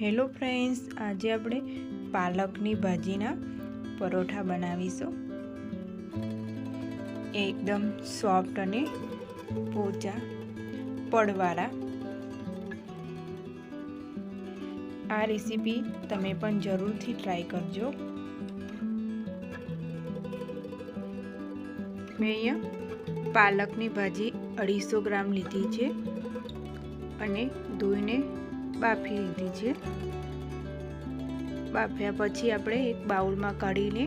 Hello friends, આજે આપણે પાલકની ભાજીના પરોઠા બનાવીશું. એકદમ સોફ્ટ અને પોચા પડવાળા આ રેસીપી તમે પણ જરૂરથી ટ્રાય કરજો. મેં અહીંયા પાલકની ભાજી અઢીસો ગ્રામ લીધી છે અને ધોઈને બાફી લીધી છે. બાફ્યા પછી આપણે એક બાઉલમાં કાઢીને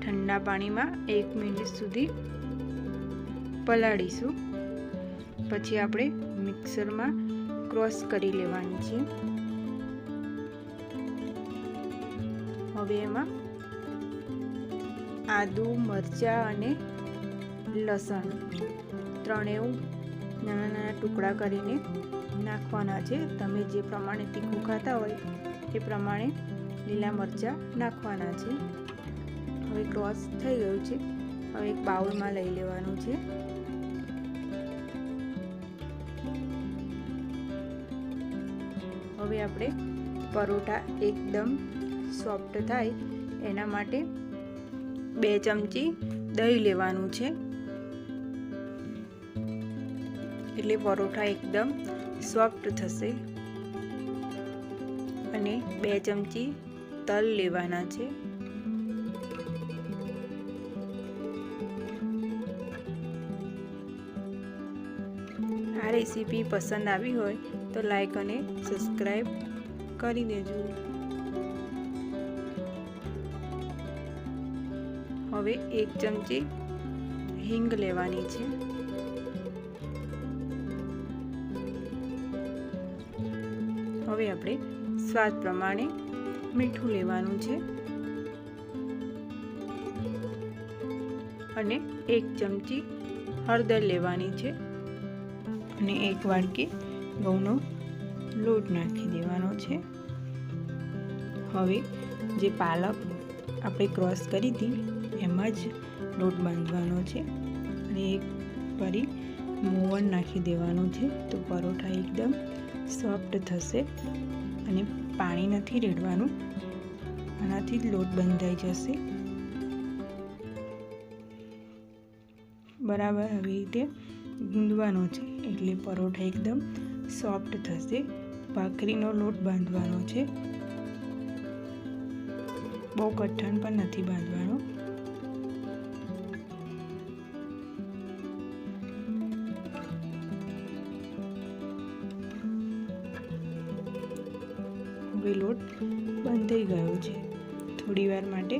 ઠંડા પાણીમાં એક મિનિટ સુધી પલાળીશું. પછી આપણે મિક્સરમાં ક્રોસ કરી લેવાની છે. હવે એમાં આદુ, મરચાં અને લસણ ત્રણેય નાના નાના ટુકડા કરીને નાખવાના છે. તમે જે પ્રમાણે તીખું ખાતા હોય, એ પ્રમાણે લીલા મરચાં નાખવાના છે. હવે ક્રોસ થઈ ગયું છે. હવે એક બાઉલમાં લઈ લેવાનું છે. હવે આપણે પરોઠા એકદમ સોફ્ટ થાય, એના માટે બે ચમચી દહીં લેવાનું છે. એટલે પરોઠા એકદમ સોફ્ટ થશે. અને બે ચમચી તલ લેવાના છે. આ રેસીપી પસંદ આવી હોય તો લાઈક અને સબસ્ક્રાઈબ કરી દેજો. હવે એક ચમચી હિંગ લેવાની છે. હવે આપણે સ્વાદ પ્રમાણે મીઠું લેવાનું છે. અને એક ચમચી હળદર લેવાની છે. અને એક વાડકી ઘઉંનો લોટ નાખી દેવાનો છે. હવે જે પાલક આપણે ક્રોસ કરી હતી, એમાં જ લોટ બાંધવાનો છે. અને એક ફરી મોવણ નાખી દેવાનું છે. તો પરોઠા એકદમ સોફ્ટ થશે અને પાણી નથી રેડવાનું. આનાથી જ લોટ બંધાઈ જશે. બરાબર આવી રીતે ગૂંદવાનો છે. એટલે પરોઠા એકદમ સોફ્ટ થશે. ભાખરીનો લોટ બાંધવાનો છે. બહુ કઠણ પણ નથી બાંધવાનો. હવે લોટ બંધાઈ ગયો છે. થોડી વાર માટે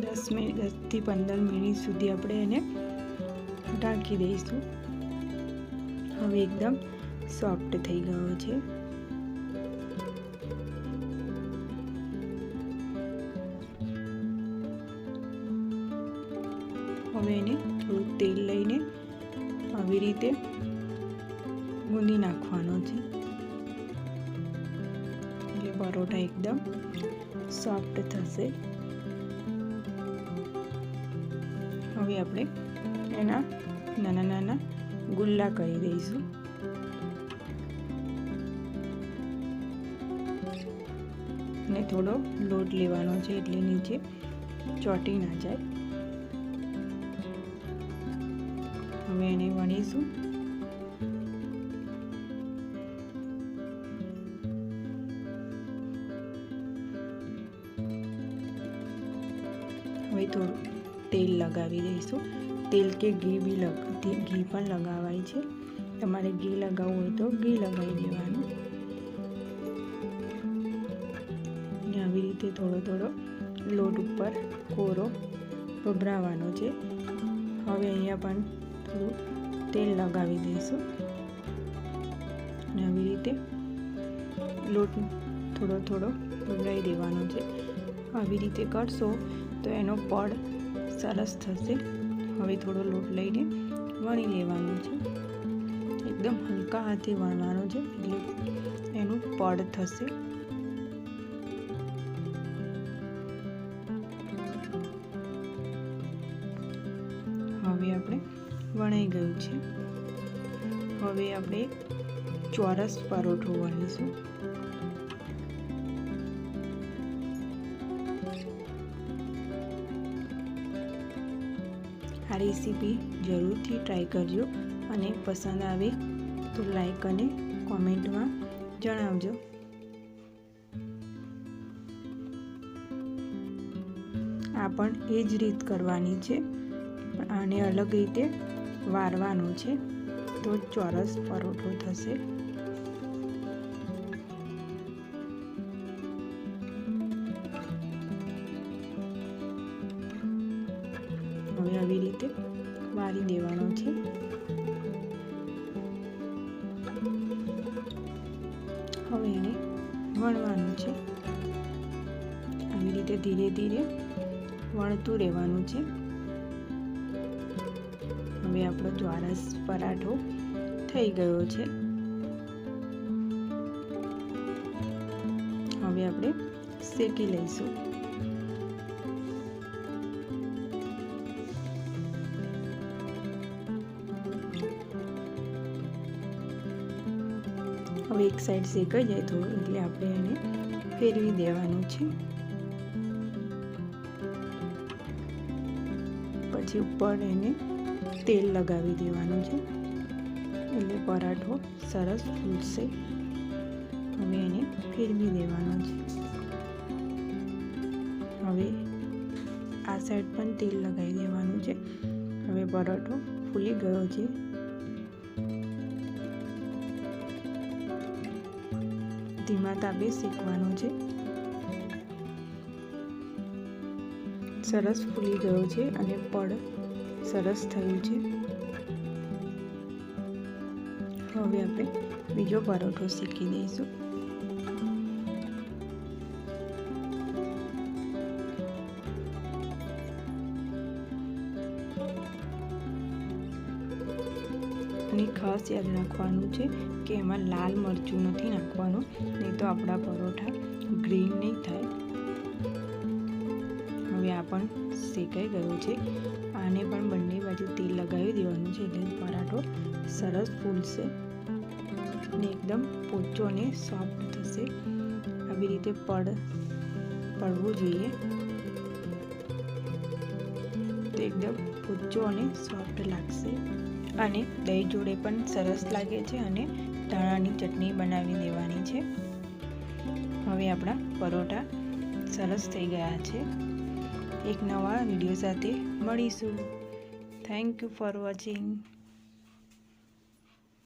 દસ મિનિટ દસથી પંદર મિનિટ સુધી આપણે એને ઢાંકી દઈશું. હવે એકદમ સોફ્ટ થઈ ગયો છે. હવે એને થોડું તેલ લઈને આવી રીતે પરોઠા એકદમ સોફ્ટ થશે. હવે આપણે એના નાના નાના ગુલ્લા કરી દઈશું. ને થોડો લોટ લેવાનો છે એટલે નીચે ચોટી ના જાય. હવે એને વણીશું. હવે થોડું તેલ લગાવી દઈશું. તેલ કે ઘી બી લગ ઘી પણ લગાવાય છે. તમારે ઘી લગાવવું હોય તો ઘી લગાવી દેવાનું. આવી રીતે થોડો થોડો લોટ ઉપર કોરો ભભરાવાનો છે. હવે અહીંયા પણ થોડું તેલ લગાવી દઈશું. આવી રીતે લોટ થોડો થોડો ભભરાઈ દેવાનો છે. આવી રીતે કરશો તો એનો પડ સરસ થશે. હવે થોડો લોટ લઈને વણી લેવાનો છે. એકદમ હલકા હાથે વણવાનો છે. એટલે એનું પડ થશે. હવે આપણે વણાઈ ગયું છે. હવે આપણે ચોરસ પરોઠો વણીશું. રેસીપી જરૂરથી ટ્રાય કરજો અને પસંદ આવે તો લાઈક અને કોમેન્ટમાં જણાવજો. આ પણ એ જ રીત કરવાની છે. આને અલગ રીતે વારવાનું છે. તો ચોરસ પરોઠો થશે. હવે આવી રીતે વારી દેવાનો છે. હવે એને વણવાનું છે. આવી રીતે ધીરે ધીરે વણતું રહેવાનું છે. હવે આપણો ચોરસ પરાઠો થઈ ગયો છે. હવે આપણે શેકી લઈશું. હવે એક સાઈડ શેકાઈ જાય થોડું એટલે આપણે એને ફેરવી દેવાનું છે. પછી ઉપર એને તેલ લગાવી દેવાનું છે. એટલે પરાઠો સરસ ફૂલશે. હવે એને ફેરવી દેવાનો છે. હવે આ સાઈડ પણ તેલ લગાવી દેવાનું છે. હવે પરાઠો ફૂલી ગયો છે. ધીમા તાપે શેકવાનો છે. સરસ ફૂલી ગયો છે અને પડ સરસ થયું છે. હવે આપણે બીજો પરોઠો શીખી દઈશું. ખાસ યાદ રાખવાનું છે, કે એમાં લાલ મરચું નથી નાખવાનું, નહીં તો આપણા પરોઠા ગ્રીન નહીં થાય. હવે આ પણ શેકાઈ ગયો છે. આને પણ બંને બાજુ તેલ લગાવી દેવાનું છે, એટલે પરાઠો સરસ ફૂલશે અને એકદમ પોચો અને સોફ્ટ થશે. આવી રીતે પડ, પડવું જોઈએ. તો એકદમ પોચો અને સોફ્ટ લાગશે. અને દહીં જોડે પણ સરસ લાગે છે અને ધાણાની ચટણી બનાવી દેવાની છે. હવે આપણા પરોઠા સરસ થઈ ગયા છે. એક નવા વીડિયો સાથે મળીશું. Thank you for watching